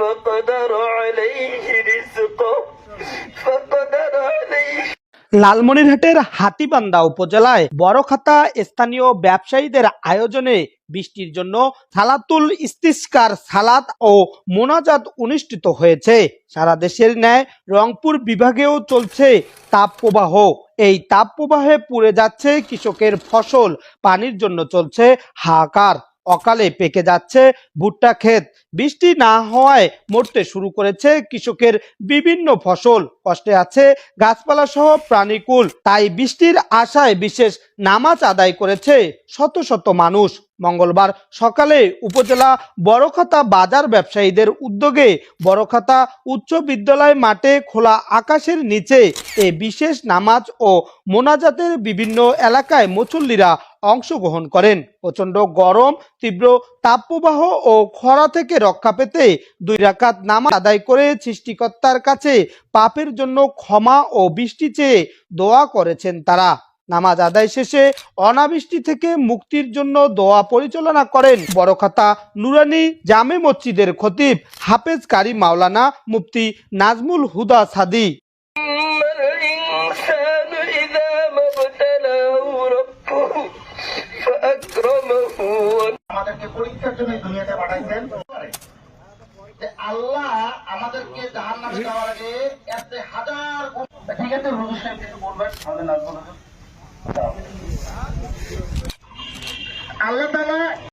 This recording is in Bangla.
فقدر عليه رزقه فقدر عليه লালমনিরহাটের হাতিবান্ধা উপজেলায় বড়খাতা স্থানীয় ব্যবসায়ীদের আয়োজনে বৃষ্টির জন্য সালাতুল ইস্তিস্কার সালাত ও মোনাজাত অনুষ্ঠিত হয়েছে সারা দেশের ন্যায় রংপুর বিভাগেও চলছে তাপপ্রবাহ এই তাপপ্রবাহে পুড়ে যাচ্ছে কৃষকের ফসল পানির জন্য চলছে হাহাকার অকালে পেকে যাচ্ছে ভুট্টা ক্ষেত বৃষ্টি না হওয়ায় মরতে শুরু করেছে কৃষকের বিভিন্ন ফসল। কষ্টে আছে গাছপালা সহ প্রাণীকুল। তাই বৃষ্টির আশায় বিশেষ নামাজ আদায় করেছে শত শত মানুষ। মঙ্গলবার সকালে উপজেলা বড়খাতা বাজার ব্যবসায়ীদের উদ্যোগে বড়খাতা উচ্চ বিদ্যালয় মাঠে খোলা আকাশের নিচে এ বিশেষ নামাজ ও মোনাজাতের বিভিন্ন এলাকায় মুসল্লিরা অংশগ্রহণ করেন। প্রচণ্ড গরম, তীব্র তাপপ্রবাহ ও খরা থেকে রক্ষা পেতে দুই রাকাত নামা আদায় করে সৃষ্টিকর্তার কাছে পাপের জন্য ক্ষমা ও বৃষ্টি চেয়ে দোয়া করেছেন তারা। নামাজ আদায় শেষে অনাবৃষ্টি থেকে মুক্তির জন্য দোয়া পরিচালনা করেন বড়খাতা নুরানি জামে মসজিদের খতিব হাফেজ কারি মাওলানা মুফতি নাজমুল হুদা সাদি। আমাদেরকে পরীক্ষার জন্য দুনিয়াতে পাঠাইছেন। ঠিক আছে সাহেব কিছু বলবেন। আল্লাহ তাআলা